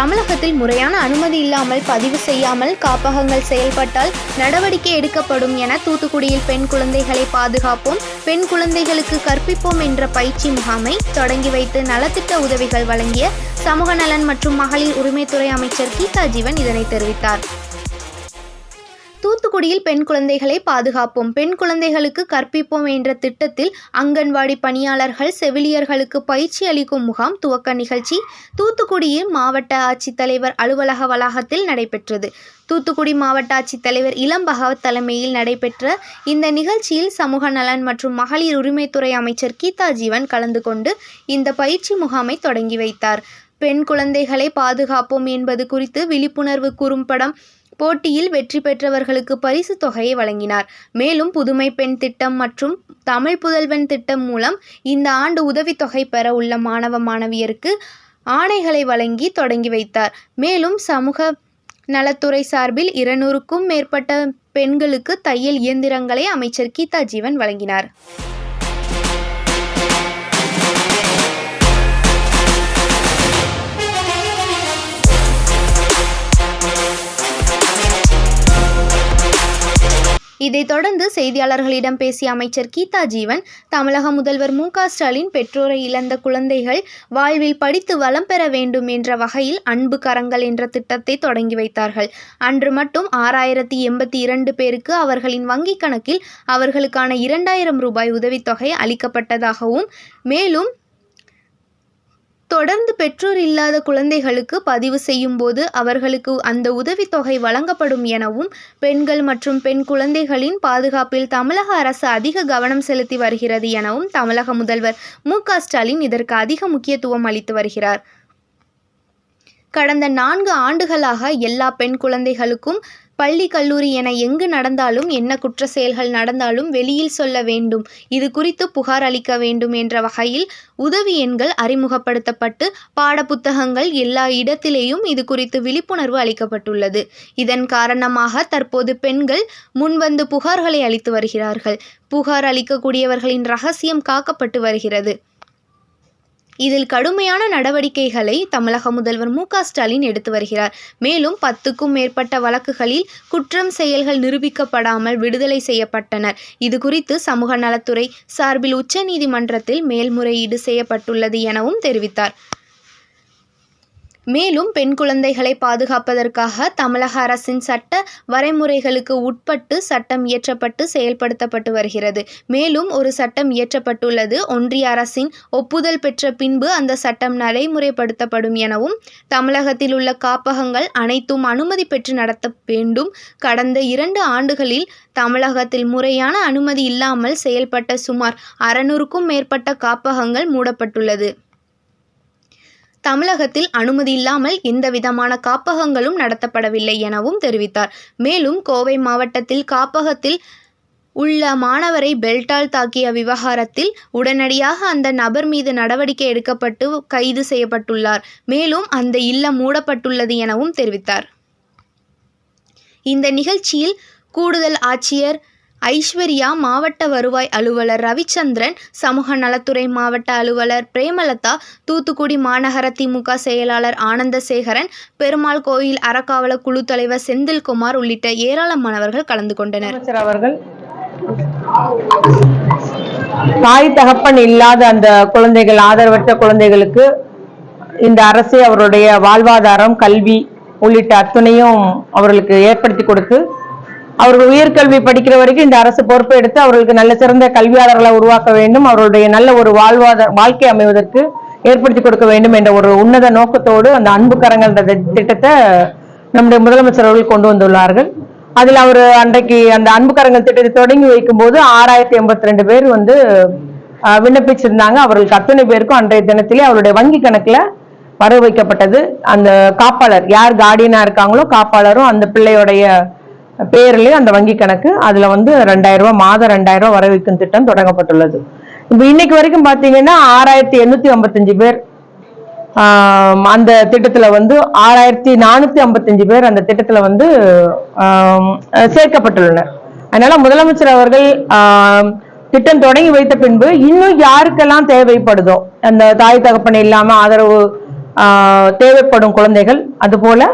தமிழகத்தில் முறையான அனுமதி இல்லாமல் பதிவு செய்யாமல் காப்பகங்கள் செயல்பட்டால் நடவடிக்கை எடுக்கப்படும் என தூத்துக்குடியில் பெண் குழந்தைகளை பாதுகாப்போம் பெண் குழந்தைகளுக்கு கற்பிப்போம் என்ற பயிற்சி முகாமை தொடங்கி வைத்து நலத்திட்ட உதவிகள் வழங்கிய சமூக நலன் மற்றும் மகளிர் உரிமைத்துறை அமைச்சர் கீதா ஜீவன் இதனை தெரிவித்தார். தூத்துக்குடியில் பெண் குழந்தைகளை பாதுகாப்போம். பெண் குழந்தைகளுக்கு கற்பிப்போம் என்ற திட்டத்தில் அங்கன்வாடி பணியாளர்கள் செவிலியர்களுக்கு பயிற்சி அளிக்கும் முகாம் துவக்க நிகழ்ச்சி தூத்துக்குடியில் மாவட்ட ஆட்சித்தலைவர் அலுவலக வளாகத்தில் நடைபெற்றது. தூத்துக்குடி மாவட்ட ஆட்சித்தலைவர் இளம் பகவத் தலைமையில் நடைபெற்ற இந்த நிகழ்ச்சியில் சமூக நலன் மற்றும் மகளிர் உரிமைத்துறை அமைச்சர் கீதா ஜீவன் கலந்து கொண்டு இந்த பயிற்சி முகாமை தொடங்கி வைத்தார். பெண் குழந்தைகளை பாதுகாப்போம் என்பது குறித்து விழிப்புணர்வு குறும்படம் போட்டியில் வெற்றி பெற்றவர்களுக்கு பரிசு தொகையை வழங்கினார். மேலும் புதுமை பெண் திட்டம் மற்றும் தமிழ் புதல்வன் திட்டம் மூலம் இந்த ஆண்டு உதவித்தொகை பெற உள்ள மாணவ மாணவியருக்கு ஆணைகளை வழங்கி தொடங்கி வைத்தார். மேலும் சமூக நலத்துறை சார்பில் இருநூறுக்கும் மேற்பட்ட பெண்களுக்கு தையல் இயந்திரங்களை அமைச்சர் கீதா ஜீவன் வழங்கினார். இதைத் தொடர்ந்து செய்தியாளர்களிடம் பேசிய அமைச்சர் கீதா ஜீவன் தமிழக முதல்வர் மு ஸ்டாலின் பெற்றோரை இழந்த குழந்தைகள் வாழ்வில் படித்து வளம் பெற வேண்டும் என்ற வகையில் அன்பு கரங்கள் என்ற திட்டத்தை தொடங்கி வைத்தார்கள். அன்று மட்டும் ஆறாயிரத்தி எண்பத்தி இரண்டு பேருக்கு அவர்களின் வங்கிக் கணக்கில் அவர்களுக்கான இரண்டாயிரம் ரூபாய் உதவித்தொகை அளிக்கப்பட்டதாகவும் மேலும் தொடர்ந்து பெற்றோர் இல்லாத குழந்தைகளுக்கு பதிவு செய்யும் போது அவர்களுக்கு அந்த உதவித்தொகை வழங்கப்படும் எனவும் பெண்கள் மற்றும் பெண் குழந்தைகளின் பாதுகாப்பில் தமிழக அரசு அதிக கவனம் செலுத்தி வருகிறது எனவும் தமிழக முதல்வர் மு. க. ஸ்டாலின் இதற்கு அதிக முக்கியத்துவம் அளித்து வருகிறார். கடந்த நான்கு ஆண்டுகளாக எல்லா பெண் குழந்தைகளுக்கும் பள்ளி கல்லூரி என எங்கு நடந்தாலும் என்ன குற்ற செயல்கள் நடந்தாலும் வெளியில் சொல்ல வேண்டும். இது குறித்து புகார் அளிக்க வேண்டும் என்ற வகையில் உதவி எண்கள் அறிமுகப்படுத்தப்பட்டு பாடப்புத்தகங்கள் எல்லா இடத்திலேயும் இது குறித்து விழிப்புணர்வு அளிக்கப்பட்டுள்ளது. இதன் காரணமாக தற்போது பெண்கள் முன்வந்து புகார்களை அளித்து வருகிறார்கள். புகார் அளிக்கக்கூடியவர்களின் ரகசியம் காக்கப்பட்டு வருகிறது. இதில் கடுமையான நடவடிக்கைகளை தமிழக முதல்வர் மு க ஸ்டாலின் எடுத்து வருகிறார். மேலும் பத்துக்கும் மேற்பட்ட வழக்குகளில் குற்றம் செயல்கள் நிரூபிக்கப்படாமல் விடுதலை செய்யப்பட்டனர். இது குறித்து சமூக நலத்துறை சார்பில் உச்சநீதிமன்றத்தில் மேல்முறையீடு செய்யப்பட்டுள்ளது எனவும் தெரிவித்தார். மேலும் பெண் குழந்தைகளை பாதுகாப்பதற்காக தமிழக அரசின் சட்ட வரைமுறைகளுக்கு உட்பட்டு சட்டம் இயற்றப்பட்டு செயல்படுத்தப்பட்டு வருகிறது. மேலும் ஒரு சட்டம் இயற்றப்பட்டுள்ளது. ஒன்றிய அரசின் ஒப்புதல் பெற்ற பின்பு அந்த சட்டம் நடைமுறைப்படுத்தப்படும் எனவும் தமிழகத்தில் உள்ள காப்பகங்கள் அனைத்தும் அனுமதி பெற்று நடத்த வேண்டும். கடந்த இரண்டு ஆண்டுகளில் தமிழகத்தில் முறையான அனுமதி இல்லாமல் செயல்பட்ட சுமார் அறநூறுக்கும் மேற்பட்ட காப்பகங்கள் மூடப்பட்டுள்ளது. தமிழகத்தில் அனுமதி இல்லாமல் எந்த விதமான காப்பகங்களும் நடத்தப்படவில்லை எனவும் தெரிவித்தார். மேலும் கோவை மாவட்டத்தில் காப்பகத்தில் உள்ள மாணவரை பெல்டால் தாக்கிய விவகாரத்தில் உடனடியாக அந்த நபர் மீது நடவடிக்கை எடுக்கப்பட்டு கைது செய்யப்பட்டுள்ளார். மேலும் அந்த இல்லம் மூடப்பட்டுள்ளது எனவும் தெரிவித்தார். இந்த நிகழ்ச்சியில் கூடுதல் ஆட்சியர் ஐஸ்வர்யா மாவட்ட வருவாய் அலுவலர் ரவிச்சந்திரன் சமூக நலத்துறை மாவட்ட அலுவலர் பிரேமலதா தூத்துக்குடி மாநகர திமுக செயலாளர் ஆனந்தசேகரன் பெருமாள் கோயில் அறக்காவல குழு தலைவர் செந்தில்குமார் உள்ளிட்ட ஏராளமானவர்கள் கலந்து கொண்டனர். அவர்கள் தாய் தகப்பன் இல்லாத அந்த குழந்தைகள் ஆதரவற்ற குழந்தைகளுக்கு இந்த அரசு அவருடைய வாழ்வாதாரம் கல்வி உள்ளிட்ட அத்துணையும் அவர்களுக்கு ஏற்படுத்தி கொடுத்து அவர்கள் உயர்கல்வி படிக்கிற வரைக்கும் இந்த அரசு பொறுப்பு எடுத்து அவர்களுக்கு நல்ல சிறந்த கல்வியாளர்களை உருவாக்க வேண்டும். அவர்களுடைய நல்ல ஒரு வாழ்வாத வாழ்க்கை அமைவதற்கு ஏற்படுத்தி கொடுக்க வேண்டும் என்ற ஒரு உன்னத நோக்கத்தோடு அந்த அன்பு கரங்கள் திட்டத்தை நம்முடைய முதலமைச்சர் அவர்கள் கொண்டு வந்துள்ளார்கள். அதில் அவர் அன்றைக்கு அந்த அன்பு கரங்கள் திட்டத்தை தொடங்கி வைக்கும்போது ஆறாயிரத்தி எண்பத்தி ரெண்டு பேர் வந்து விண்ணப்பிச்சிருந்தாங்க. அவர்களுக்கு அத்தனை பேருக்கும் அன்றைய தினத்திலே அவருடைய வங்கி கணக்குல வர வைக்கப்பட்டது. அந்த காப்பாளர் யார் கார்டியனா இருக்காங்களோ காப்பாளரும் அந்த பிள்ளையோடைய பேர்லேயே அந்த வங்கி கணக்கு அதில் வந்து ரெண்டாயிரம் ரூபா மாதம் ரெண்டாயிரம் ரூபா வர வைக்கும் திட்டம் தொடங்கப்பட்டுள்ளது. இப்போ இன்னைக்கு வரைக்கும் பார்த்தீங்கன்னா ஆறாயிரத்தி எண்ணூற்றி ஐம்பத்தஞ்சு பேர் அந்த திட்டத்தில் வந்து ஆறாயிரத்தி நானூற்றி ஐம்பத்தஞ்சு பேர் அந்த திட்டத்தில் வந்து சேர்க்கப்பட்டுள்ளனர். அதனால் முதலமைச்சர் அவர்கள் திட்டம் தொடங்கி வைத்த பின்பு இன்னும் யாருக்கெல்லாம் தேவைப்படுதோ அந்த தாய் தகப்பன் இல்லாமல் ஆதரவு தேவைப்படும் குழந்தைகள் அதுபோல்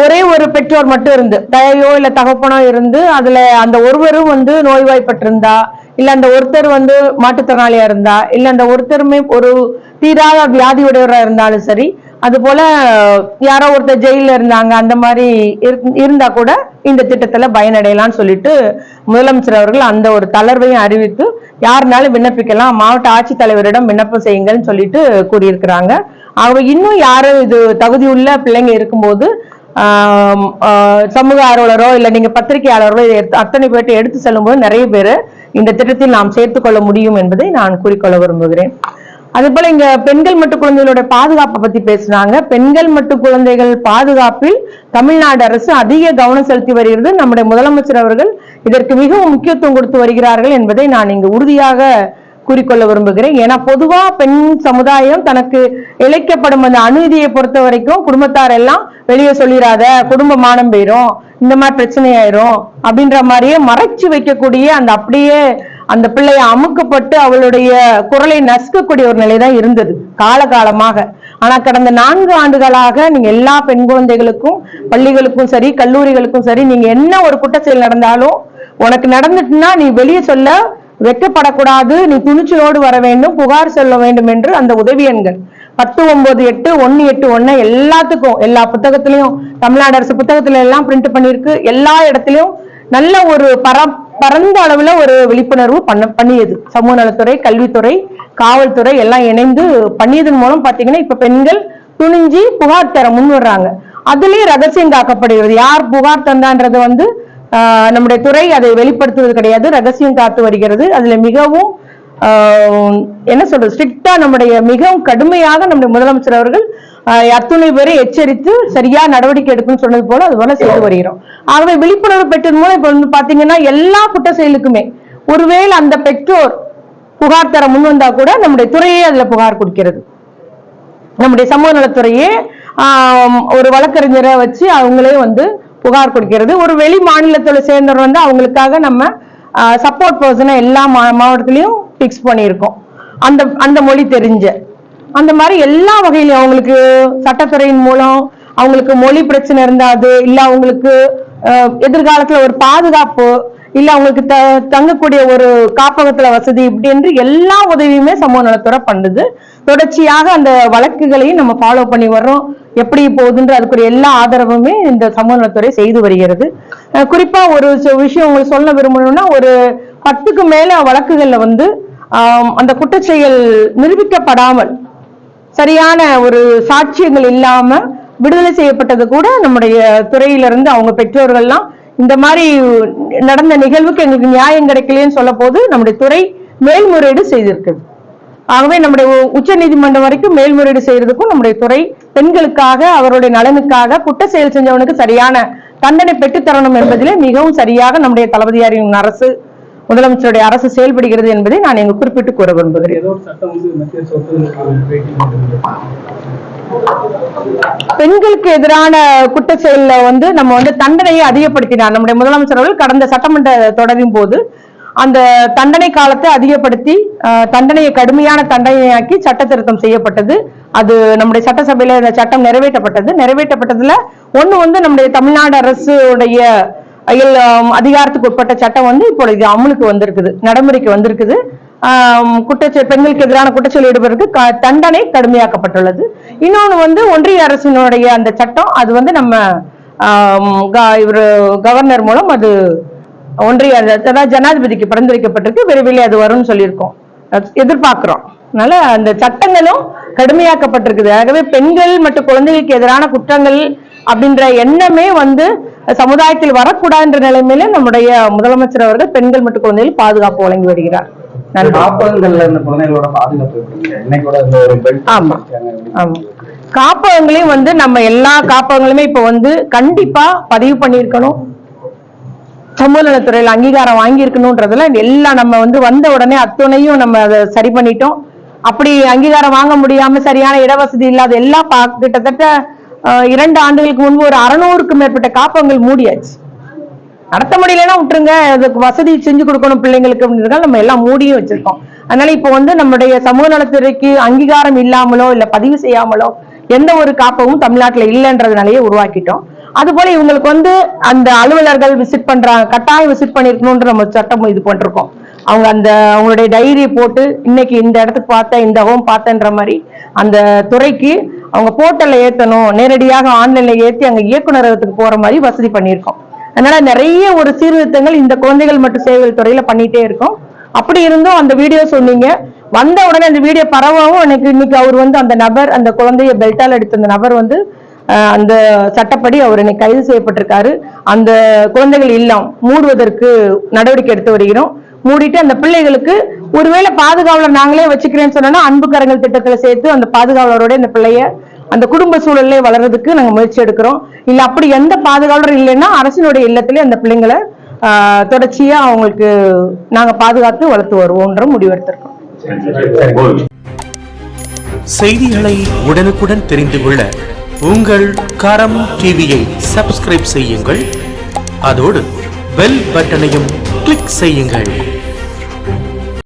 ஒரே ஒரு பெற்றோர் மட்டும் இருந்து தயவையோ இல்ல தகப்பனோ இருந்து அதுல அந்த ஒருவரும் வந்து நோய்வாய்ப்பட்டிருந்தா இல்ல அந்த ஒருத்தர் வந்து மாற்றுத்திறனாளியா இருந்தா இல்ல அந்த ஒருத்தருமே ஒரு தீராத வியாதியுடையவரா இருந்தாலும் சரி அது போல யாரோ ஒருத்தர் ஜெயில இருந்தாங்க அந்த மாதிரி இரு- இருந்தா கூட இந்த திட்டத்துல பயனடையலாம்னு சொல்லிட்டு முதலமைச்சர் அவர்கள் அந்த ஒரு தளர்வையும் அறிவித்து யாருனாலும் விண்ணப்பிக்கலாம் மாவட்ட ஆட்சித்தலைவரிடம் விண்ணப்பம் செய்யுங்கன்னு சொல்லிட்டு கூறியிருக்கிறாங்க. ஆகவே இன்னும் யாரும் இது தகுதியுள்ள பிள்ளைங்க இருக்கும்போது சமூக ஆர்வலரோ இல்ல நீங்க பத்திரிகையாளரோ இதை அத்தனை பேர்ட்டு எடுத்து செல்லும்போது நிறைய பேர் இந்த திட்டத்தில் நாம் சேர்த்துக் கொள்ள முடியும் என்பதை நான் கூறிக்கொள்ள விரும்புகிறேன். அதுபோல இங்க பெண்கள் மட்டு குழந்தைகளோட பாதுகாப்பை பத்தி பேசுனாங்க பெண்கள் மட்டு குழந்தைகள் பாதுகாப்பில் தமிழ்நாடு அரசு அதிக கவனம் செலுத்தி வருகிறது. நம்முடைய முதலமைச்சர் அவர்கள் இதற்கு மிகவும் முக்கியத்துவம் கொடுத்து வருகிறார்கள் என்பதை நான் இங்கு உறுதியாக கூறிக்கொள்ள விரும்புகிறேன். ஏன்னா பொதுவா பெண் சமுதாயம் தனக்கு இழைக்கப்படும் அந்த அநீதியை பொறுத்த வரைக்கும் குடும்பத்தார் எல்லாம் வெளியே சொல்லிடாத குடும்ப மானம் போயிரும் இந்த மாதிரி பிரச்சனை ஆயிரும் அப்படின்ற மாதிரியே மறைச்சு வைக்கக்கூடிய அந்த அப்படியே அந்த பிள்ளைய அமுக்கப்பட்டு அவளுடைய குரலை நசுக்கக்கூடிய ஒரு நிலைதான் இருந்தது காலகாலமாக. ஆனா கடந்த நான்கு ஆண்டுகளாக நீங்க எல்லா பெண் குழந்தைகளுக்கும் பள்ளிகளுக்கும் சரி கல்லூரிகளுக்கும் சரி நீங்க என்ன ஒரு குற்ற செயல் நடந்தாலும் உனக்கு நடந்துட்டுன்னா நீ வெளியே சொல்ல வெட்டப்படக்கூடாது நீ துணிச்சலோடு வர வேண்டும் புகார் சொல்ல வேண்டும் என்று அந்த உதவி எண்கள் பத்து ஒன்பது எட்டு ஒன்னு எட்டு ஒன்னு எல்லாத்துக்கும் எல்லா புத்தகத்திலையும் தமிழ்நாடு அரசு புத்தகத்துல எல்லாம் பிரிண்ட் பண்ணியிருக்கு. எல்லா இடத்துலயும் நல்ல ஒரு பர பரந்த அளவுல ஒரு விழிப்புணர்வு பண்ண பண்ணியது. சமூக நலத்துறை கல்வித்துறை காவல்துறை எல்லாம் இணைந்து பண்ணியதன் மூலம் பாத்தீங்கன்னா இப்ப பெண்கள் துணிஞ்சு புகார் தர முன் வர்றாங்க அதுலயே ரகசியம் காக்கப்படுகிறது யார் புகார் தந்தான்றது வந்து நம்முடைய துறை அதை வெளிப்படுத்துவது கிடையாது ரகசியம் காத்து வருகிறது. அதுல மிகவும் என்ன சொல்றது ஸ்ட்ரிக்டா நம்முடைய மிகவும் கடுமையாக நம்முடைய முதலமைச்சர் அவர்கள் அத்துணை பேரை எச்சரித்து சரியா நடவடிக்கை எடுக்கணும்னு சொன்னது போல அது போல செய்து வருகிறோம். ஆகவே விழிப்புணர்வு பெற்றது மூலம் இப்ப வந்து பாத்தீங்கன்னா எல்லா குற்ற செயலுக்குமே ஒருவேளை அந்த பெற்றோர் புகார் தர முன் வந்தா கூட நம்முடைய துறையே அதுல புகார் கொடுக்கிறது. நம்முடைய சமூக நலத்துறையே ஒரு வழக்கறிஞரை வச்சு அவங்களே வந்து புகார் கொடுக்கிறது. ஒரு வெளி மாநிலத்தில் சேர்ந்தவர் வந்து அவங்களுக்காக நம்ம சப்போர்ட் பர்சனை எல்லா மா- மாவட்டத்திலையும் ஃபிக்ஸ் பண்ணியிருக்கோம். அந்த அந்த மொழி தெரிஞ்ச. அந்த மாதிரி எல்லா வகையிலும் அவங்களுக்கு சட்டத்துறையின் மூலம் அவங்களுக்கு மொழி பிரச்சனை இருந்தாது இல்ல அவங்களுக்கு எதிர்காலத்தில் எதிர்காலத்துல ஒரு பாதுகாப்பு இல்ல அவங்களுக்கு த தங்கக்கூடிய ஒரு காப்பகத்துல வசதி இப்படி என்று எல்லா உதவியுமே சமூக நலத்துறை பண்ணுது. தொடர்ச்சியாக அந்த வழக்குகளையும் நம்ம ஃபாலோ பண்ணி வர்றோம். எப்படி போகுதுன்ற அதுக்குரிய எல்லா ஆதரவுமே இந்த சமூக நலத்துறை செய்து வருகிறது. குறிப்பா ஒரு விஷயம் உங்களுக்கு சொல்ல விரும்பணும்னா ஒரு பத்துக்கு மேல வழக்குகள்ல வந்து அந்த குற்றச்செயல் நிரூபிக்கப்படாமல் சரியான ஒரு சாட்சியங்கள் இல்லாம விடுதலை செய்யப்பட்டது கூட நம்முடைய துறையிலிருந்து அவங்க பெற்றோர்கள்லாம் இந்த மாதிரி நடந்த நிகழ்வுக்கு எங்களுக்கு நியாயம் கிடைக்கலன்னு சொல்ல போது நம்முடைய துறை மேல்முறையீடு செய்திருக்குது ஆகவே நம்முடைய உச்ச நீதிமன்றம் வரைக்கும் மேல்முறையீடு செய்யறதுக்கும் நம்முடைய துறை பெண்களுக்காக அவருடைய நலனுக்காக குட்ட செயல் செஞ்சவனுக்கு சரியான தண்டனை பெற்றுத்தரணும் என்பதிலே மிகவும் சரியாக நம்முடைய தளபதியாரின் அரசு முதலமைச்சருடைய அரசு செயல்படுகிறது என்பதை நான் இங்கு குறிப்பிட்டு கூற விரும்புகிறேன். பெண்களுக்கு எதிரான குற்ற செயல்ல வந்து நம்ம வந்து தண்டனையை அதிகப்படுத்தினார். நம்முடைய முதலமைச்சர் அவர்கள் கடந்த சட்டமன்ற தொடரின் போது அந்த தண்டனை காலத்தை அதிகப்படுத்தி தண்டனையை கடுமையான தண்டனையாக்கி சட்ட திருத்தம் செய்யப்பட்டது. அது நம்முடைய சட்டசபையில இந்த சட்டம் நிறைவேற்றப்பட்டது. நிறைவேற்றப்பட்டதுல ஒண்ணு வந்து நம்முடைய தமிழ்நாடு அரசுடைய அதிகாரத்துக்கு உட்பட்ட சட்டம் வந்து இப்பொழுது அமலுக்கு வந்திருக்குது நடைமுறைக்கு வந்திருக்குது. குற்றச்சல் பெண்களுக்கு எதிரான குற்றச்செயல் ஈடுபடுறதுக்கு தண்டனை கடுமையாக்கப்பட்டுள்ளது. இன்னொன்று வந்து ஒன்றிய அரசினுடைய அந்த சட்டம் அது வந்து நம்ம இவர் க- கவர்னர் மூலம் அது ஒன்றிய அதாவது ஜனாதிபதிக்கு பரிந்துரைக்கப்பட்டிருக்கு. விரைவில் அது வரும்னு சொல்லியிருக்கோம். எதிர்பார்க்கிறோம். அதனால அந்த சட்டங்களும் கடுமையாக்கப்பட்டிருக்குது. ஆகவே பெண்கள் மற்றும் குழந்தைகளுக்கு எதிரான குற்றங்கள் அப்படின்ற எண்ணமே வந்து சமுதாயத்தில் வரக்கூடாதுன்ற நிலைமையில நம்முடைய முதலமைச்சர் அவர்கள் பெண்கள் மற்றும் குழந்தைகள் பாதுகாப்பு வழங்கி வருகிறார். ஆமா. ஆமா. காப்பகங்களையும் வந்து நம்ம எல்லா காப்பகங்களுமே இப்ப வந்து கண்டிப்பா பதிவு பண்ணியிருக்கணும். சமூக நலத்துறையில அங்கீகாரம் வாங்கியிருக்கணும்ன்றதுல எல்லாம் நம்ம வந்து வந்த உடனே அத்துணையும் நம்ம அதை சரி பண்ணிட்டோம். அப்படி அங்கீகாரம் வாங்க முடியாம சரியான இடவசதி இல்லாத எல்லா கிட்டத்தட்ட இரண்டு ஆண்டுகளுக்கு முன்பு ஒரு அறநூறுக்கு மேற்பட்ட காப்பகங்கள் மூடியாச்சு. நடத்த முடியலன்னா விட்டுருங்க. அதுக்கு வசதி செஞ்சு கொடுக்கணும் பிள்ளைங்களுக்கு அப்படின்றதால நம்ம எல்லாம் மூடியும் வச்சிருக்கோம். அதனால இப்போ வந்து நம்முடைய சமூக நலத்துறைக்கு அங்கீகாரம் இல்லாமலோ இல்ல பதிவு செய்யாமலோ எந்த ஒரு காப்பகமும் தமிழ்நாட்டுல இல்லைன்றதுனாலயே உருவாக்கிட்டோம். அது போல இவங்களுக்கு வந்து அந்த அலுவலர்கள் விசிட் பண்றாங்க கட்டாயம் விசிட் பண்ணிருக்கணும்ன்ற நம்ம சட்டம் இது பண்ணிருக்கோம். அவங்க அந்த அவங்களுடைய டைரி போட்டு இன்னைக்கு இந்த இடத்துக்கு பார்த்தேன் இந்த ஹோம் பார்த்தேன்ற மாதிரி அந்த துறைக்கு அவங்க போர்ட்டல்ல ஏத்தணும் நேரடியாக ஆன்லைன்ல ஏத்தி அங்க இயக்குநரகத்துக்கு போற மாதிரி வசதி பண்ணியிருக்கோம். அதனால நிறைய ஒரு சீர்திருத்தங்கள் இந்த குழந்தைகள் மற்றும் சேவைகள் துறையில பண்ணிட்டே இருக்கோம். அப்படி இருந்தும் அந்த வீடியோ சொன்னீங்க. வந்த உடனே அந்த வீடியோ பரவாவும். எனக்கு இன்னைக்கு அவர் வந்து அந்த நபர் அந்த குழந்தைய பெல்ட்டால் எடுத்த அந்த நபர் வந்து அந்த சட்டப்படி அவர் இன்னைக்கு கைது செய்யப்பட்டிருக்காரு. அந்த குழந்தைகள் இல்லம் மூடுவதற்கு நடவடிக்கை எடுத்து வருகிறோம். மூடிட்டு அந்த பிள்ளைகளுக்கு ஒருவேளை பாதுகாவலர் நாங்களே வச்சுக்கிறேன்னு சொன்னோம்னா அன்பு கரங்கள் திட்டத்துல சேர்த்து அந்த பாதுகாவலரோட இந்த பிள்ளைய அந்த குடும்ப சூழல்ல வளர்றதுக்கு நாங்க முயற்சி எடுக்கிறோம். இல்ல அப்படி எந்த பாதுகாவலர் இல்லைன்னா அரசினுடைய இல்லத்திலே அந்த பிள்ளைங்களை ஆஹ், தொடர்ச்சியா அவங்களுக்கு நாங்க பாதுகாத்து வளர்த்து வருவோம்ன்ற முடிவெடுத்திருக்கோம். செய்திகளை உடனுக்குடன் தெரிந்து கொள்ள உங்கள் கரம் டிவியை சப்ஸ்கிரைப் செய்யுங்கள். அதோடு பெல் பட்டனையும் கிளிக் செய்யுங்கள்.